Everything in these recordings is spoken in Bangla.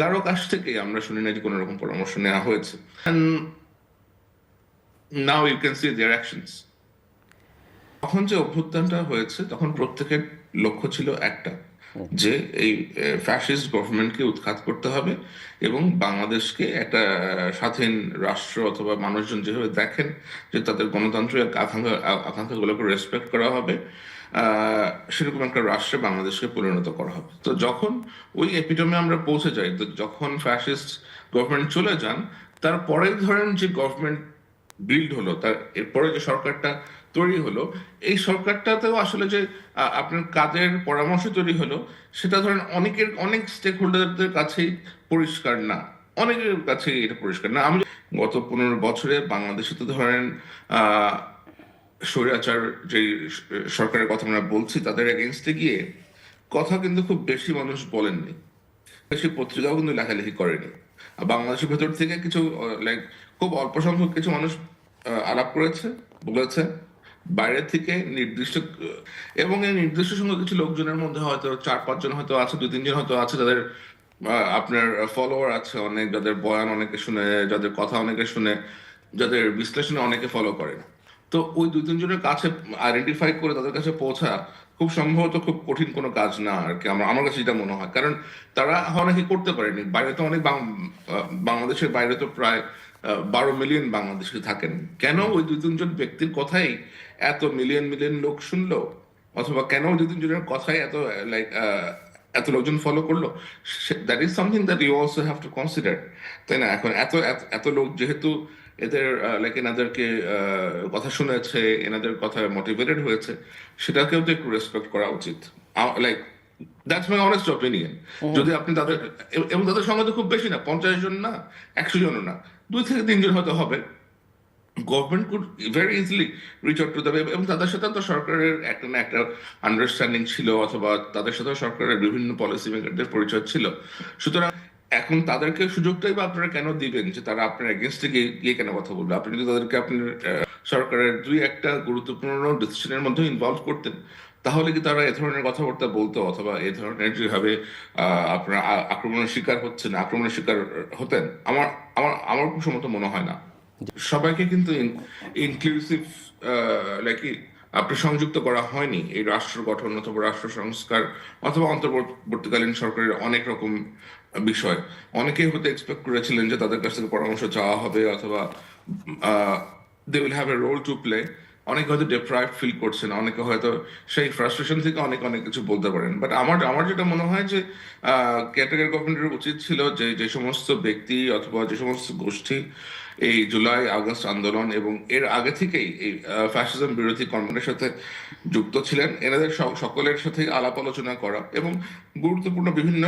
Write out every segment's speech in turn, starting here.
কারও কাছ থেকে আমরা শুনি না যে কোনো রকম পরামর্শ নেওয়া হয়েছে। Now you can see their actions তখন যে অভ্যুত্থানটা হয়েছে, তখন প্রত্যেকের লক্ষ্য ছিল একটা, যে এই ফ্যাসিস্ট গভর্নমেন্টকে উৎখাত করতে হবে এবং বাংলাদেশকে একটা স্বাধীন রাষ্ট্র অথবা মানুষজন যেভাবে দেখেন, যে তাদের গণতান্ত্রিক আকাঙ্ক্ষা আকাঙ্ক্ষাগুলোকে রেসপেক্ট করা হবে। সেরকম একটা রাষ্ট্রে বাংলাদেশকে পরিণত করা হবে। তো যখন ওই এপিডমে আমরা পৌঁছে যাই, তো যখন ফ্যাসিস্ট গভর্নমেন্ট চলে যান তারপরে ধরেন যে গভর্নমেন্ট বিল্ড হলো, তার এরপরে যে সরকারটা তৈরি হলো, এই সরকারটাতেও আসলে যে আপনার কাজের পরামর্শ তৈরি হলো, সেটা ধরেন অনেকের, অনেক স্টেক হোল্ডারদের কাছেই পরিষ্কার না। অনেকের কাছে এটা পরিষ্কার না। আমি গত পনেরো বছরে বাংলাদেশে তো ধরেন স্বৈরাচার যে সরকারের কথা আমরা বলছি, তাদের এগেনস্টে গিয়ে কথা কিন্তু খুব বেশি মানুষ বলেননি। বেশি পত্রিকাও কিন্তু লেখালেখি করেনি। আর বাংলাদেশের ভেতর থেকে কিছু লাইক খুব অল্প সংখ্যক কিছু মানুষ আলাপ করেছে, বলেছে। বাইরে থেকে নির্দিষ্ট এবং এই নির্দিষ্ট সংখ্যক কিছু লোকজনের মধ্যে হয়তো চার, পাঁচজন হয়তো আছে দুই তিনজন হয়তো আছে, যাদের আপনার ফলোয়ার আছে অনেক, যাদের বয়ান অনেকে শুনে, যাদের কথা অনেকে শুনে, যাদের বিশ্লেষণে অনেকে ফলো করে তো ওই দুই তিনজনের কাছে আইডেন্টিফাই করে তাদের কাছে পৌঁছা খুব সম্ভবত খুব কঠিন কোনো কাজ না আর কি, আমার আমার কাছে যেটা মনে হয়। কারণ তারা অনেকে করতে পারেনি। বাইরে তো অনেক বাংলাদেশের বাইরে তো প্রায় বারো মিলিয়ন বাংলাদেশে থাকেন। কেন ওই দুই তিনজন ব্যক্তির কথাই এত মিলিয়ন মিলিয়ন লোক শুনলো? অথবা কেন ওই দুই তিনজনের কথাই এত লাইক এত লোকজন ফলো করল? That is something that you also have to consider তাই না? এখন এত এত লোক যেহেতু এদের লাইক এনাদেরকে কথা শুনেছে এনাদের কথা মোটিভেটেড হয়েছে সেটাকেও তো একটু রেসপেক্ট করা উচিত। Like that's my honest opinion যদি আপনি তাদের এবং তাদের সঙ্গে তো খুব বেশি না পঞ্চাশ জন না একশো জনও না দুই থেকে তিনজন হয়তো হবে। Government could very easily reach out to the এবং তাদের সাথে তো সরকারের একটা না একটা আন্ডারস্ট্যান্ডিং ছিল, অথবা তাদের সাথে সরকারের বিভিন্ন পলিসি মেকারদের পরিচয় ছিল। সুতরাং এখন তাদেরকে সুযোগটাই বা আপনারা কেন দিবেন? যে তারা আপনার এগেনস্টে গিয়ে গিয়ে কেন কথা বলবে? আপনি যদি তাদেরকে আপনার সরকারের দুই একটা গুরুত্বপূর্ণ ডিসিশনের মধ্যে ইনভলভ করতেন, তাহলে কি তারা এ ধরনের কথাবার্তা বলতো? অথবা এ ধরনের যেভাবে আপনার আক্রমণের শিকার হচ্ছেন, আক্রমণের শিকার হতেন? আমার আমার আমার সমত মনে হয় না। সবাইকে কিন্তু ইনক্লুসিভ লাইক আপনি সংযুক্ত করা হয়নি। এই রাষ্ট্র গঠন অথবা রাষ্ট্র সংস্কার অথবা অন্তর্বর্তীকালীন সরকারের অনেক রকম বিষয়। অনেকেই হয়তো এক্সপেক্ট করেছিলেন যে তাদের কাছ থেকে পরামর্শ চাওয়া হবে অথবা they will have a role to play অনেকে হয়তো ডেপ্রাইভ ফিল করছেন, অনেকে হয়তো সেই ফ্রাস্ট্রেশন থেকে অনেক অনেক কিছু বলতে পারেন। বাট আমার আমার যেটা মনে হয় যে ক্যাটাগরি গভর্নমেন্টের উচিত ছিল যে যে সমস্ত ব্যক্তি অথবা যে সমস্ত গোষ্ঠী এই জুলাই, আগস্ট আন্দোলন এবং এর আগে থেকেই এই ফ্যাসিজম বিরোধী কর্মের সাথে যুক্ত ছিলেন। এনাদের সকলের সাথে আলাপ আলোচনা করা এবং গুরুত্বপূর্ণ বিভিন্ন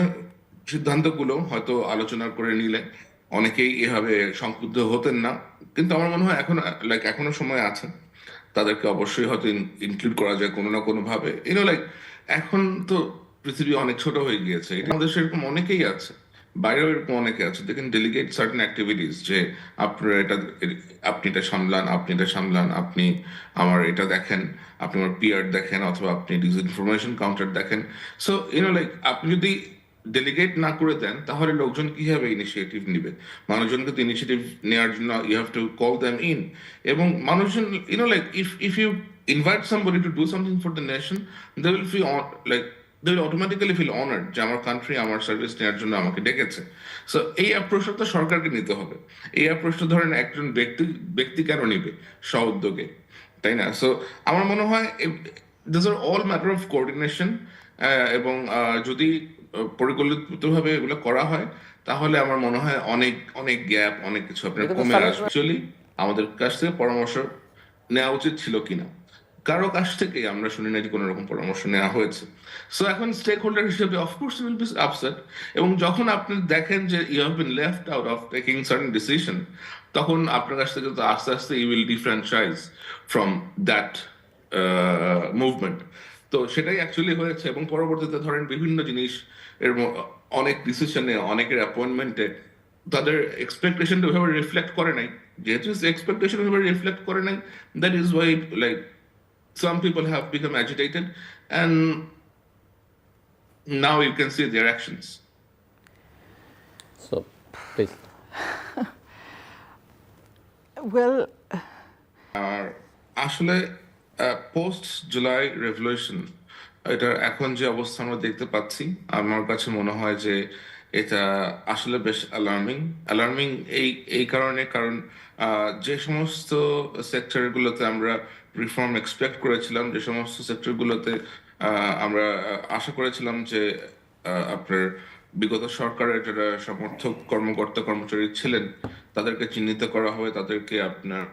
সিদ্ধান্তগুলো হয়তো আলোচনা করে নিলে অনেকেই এভাবে সংক্ষুব্ধ হতেন না, কিন্তু আমার মনে হয় এখন লাইক এখনও সময় আছে। তাদেরকে অবশ্যই হয়তো ইনক্লুড করা যায় কোনো না কোনো ভাবে ইউনো লাইক এখন তো পৃথিবী অনেক ছোট হয়ে গিয়েছে। এটা আমাদের সেরকম অনেকেই আছে। বাইরেও এরকম অনেকে আছে দেখেন ডেলিগেট সার্টেন অ্যাক্টিভিটিস যে, আপনার এটা, আপনি এটা সামলান, আপনি এটা সামলান, আপনি আমার এটা দেখেন, আপনি আমার পিয়ার দেখেন, অথবা আপনি ইনফরমেশন কাউন্টার দেখেন। সো ইউনো লাইক আপনি যদি ডেলিগেট না করে দেন, তাহলে লোকজন কীভাবে ইনিশিয়েটিভ নিবে? মানুষজনকে তো ইনিশিয়েটিভ নেওয়ার জন্য you have to call them in এবং মানুষজন you know like if if you invite somebody to do something for the nation they will feel like they automatically feel honoured যে আমার কান্ট্রি আমার সার্ভিস নেওয়ার জন্য আমাকে ডেকেছে। সো এই অ্যাপ্রোচটা তো সরকারকে নিতে হবে। এই অ্যাপ্রোচটা ধরেন একজন ব্যক্তি ব্যক্তি কেন নিবে? স্ব উদ্যোগে। তাই না? সো আমার মনে হয় this are all matter of coordination এবং যদি পরিকল্পিতভাবে এগুলো করা হয় তাহলে আমার মনে হয় অনেক অনেক গ্যাপ অনেক কিছু আপনার কমে আসবে। আমাদের কাছ থেকে পরামর্শ নেওয়া উচিত ছিল কিনা। কারও কাছ থেকে আমরা শুনি না যে কোনো রকম পরামর্শ নেওয়া হয়েছে। সো এখন স্টেক হোল্ডার হিসেবে of course will be upset এবং যখন আপনি দেখেন যে you have been left out of taking certain decision তখন আপনার কাছ থেকে তো আস্তে আস্তে you will differentiate from that movement তো সেটাই অ্যাকচুয়ালি হয়েছে এবং পরবর্তীতে ধরেন বিভিন্ন জিনিস এর অনেক ডিসিশনে অনেকের অ্যাপয়েন্টমেন্টে তাদের এক্সপেকটেশন ওইভাবে রিফ্লেক্ট করে নাই। যেহেতু এক্সপেকটেশন ওইভাবে রিফ্লেক্ট করে নাই that is why like some people have become agitated and now you can see their actions So, please. Well, আর আসলে পোস্ট জুলাই রেভলিউশন এটার এখন যে অবস্থা আমরা দেখতে পাচ্ছি আমার কাছে মনে হয় যে এটা আসলে বেশ অ্যালার্মিং অ্যালার্মিং এই এই কারণে কারণ আহ, যে সমস্ত সেক্টরগুলোতে আমরা রিফর্ম এক্সপেক্ট করেছিলাম যে সমস্ত সেক্টরগুলোতে আমরা আশা করেছিলাম যে আপনার বিগত সরকারের যারা সমর্থক কর্মকর্তা, কর্মচারী ছিলেন, তাদেরকে চিহ্নিত করা হবে, তাদেরকে আপনার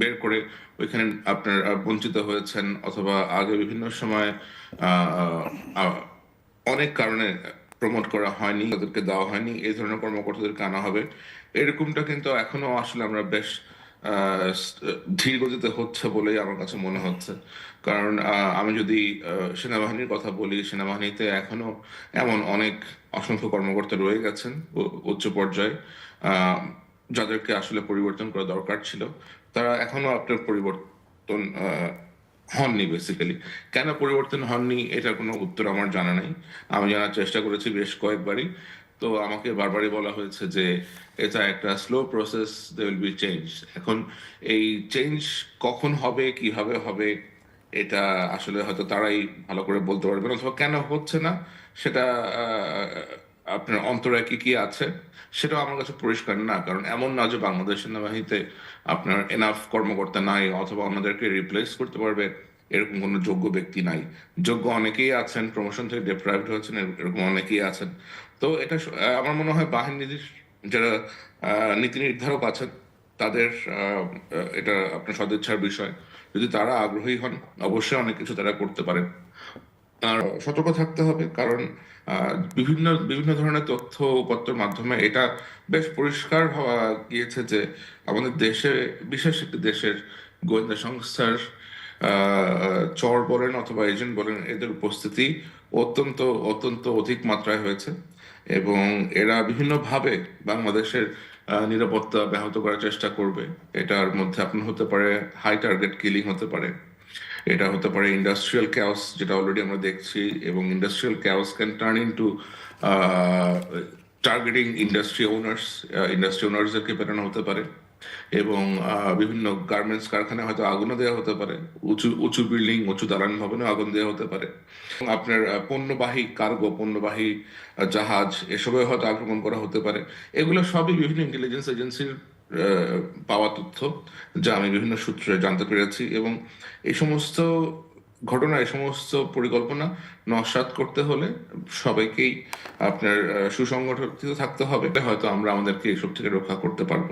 বের করে ওইখানে আপনার বঞ্চিত হয়েছেন অথবা আগে বিভিন্ন সময় অনেক কারণে প্রমোট করা হয়নি, তাদেরকে দেওয়া হয়নি, এই ধরনের কর্মকর্তাদেরকে আনা হবে। এরকমটা কিন্তু এখনও আসলে আমরা বেশ আহ, ধীর গতিতে হচ্ছে বলেই আমার কাছে মনে হচ্ছে। কারণ আমি যদি সেনাবাহিনীর কথা বলি সেনাবাহিনীতে এখনও এমন অনেক অসংখ্য কর্মকর্তা রয়ে গেছেন উচ্চ পর্যায়ে যাদেরকে আসলে পরিবর্তন করা দরকার ছিল। তারা এখনও আপনার পরিবর্তন হননি বেসিক্যালি কেন পরিবর্তন হননি এটার কোনো উত্তর আমার জানা নাই। আমি জানার চেষ্টা করেছি বেশ কয়েকবারই। তো আমাকে বারবারই বলা হয়েছে যে এটা একটা slow process they will be change এখন এই চেঞ্জ কখন হবে, কীভাবে হবে, এটা আসলে হয়তো তারাই ভালো করে বলতে পারবেন অথবা কেন হচ্ছে না, সেটা আপনার অন্তরে কি কি আছে, সেটাও আমার কাছে পরিষ্কার না। কারণ এমন না যে বাংলাদেশ সেনাবাহিনীতে আপনার এনাফ কর্মকর্তা নাই, অথবা আমাদেরকে রিপ্লেস করতে পারবে। এরকম কোনো যোগ্য ব্যক্তি নাই। যোগ্য অনেকেই আছেন প্রমোশন থেকে ডিপ্রাইভড হয়েছেন এরকম অনেকেই আছেন। তো এটা আমার মনে হয় বাহিনীর যারা নীতি নির্ধারক আছেন, তাদের এটা আপনার সদিচ্ছার বিষয়। যদি তারা আগ্রহী হন, অবশ্যই অনেক কিছু তারা করতে পারেন। আর সতর্ক থাকতে হবে, কারণ বিভিন্ন বিভিন্ন ধরনের তথ্য উপাত্তর মাধ্যমে এটা বেশ পরিষ্কার হওয়া গিয়েছে যে আমাদের দেশে, বিশেষ একটি দেশের গোয়েন্দা সংস্থার চর বলেন অথবা এজেন্ট বলেন, এদের উপস্থিতি অত্যন্ত অত্যন্ত অধিক মাত্রায় হয়েছে এবং এরা বিভিন্নভাবে বাংলাদেশের নিরাপত্তা ব্যাহত করার চেষ্টা করবে। এটার মধ্যে আপনার হতে পারে হাই টার্গেট কিলিং হতে পারে। এটা হতে পারে ইন্ডাস্ট্রিয়াল ক্যাওস যেটা অলরেডি আমরা দেখছি, এবং industrial chaos can turn into targeting industry owners industry ওনার্সদেরকে পেটানো হতে পারে। এবং বিভিন্ন গার্মেন্টস কারখানায় হয়তো আগুনও দেওয়া হতে পারে। উঁচু উঁচু বিল্ডিং উঁচু দালান ভবনে আগুন দেওয়া হতে পারে। আপনার পণ্যবাহী কার্গো পণ্যবাহী জাহাজ এসবে হয়তো আক্রমণ করা হতে পারে। এগুলো সবই বিভিন্ন ইন্টেলিজেন্স এজেন্সির পাওয়া তথ্য, যা আমি বিভিন্ন সূত্রে জানতে পেরেছি এবং এই সমস্ত ঘটনা, এই সমস্ত পরিকল্পনা নস্বাত করতে হলে সবাইকেই আপনার সুসংগঠিত থাকতে হবে। হয়তো আমরা আমাদেরকে এসব থেকে রক্ষা করতে পারব।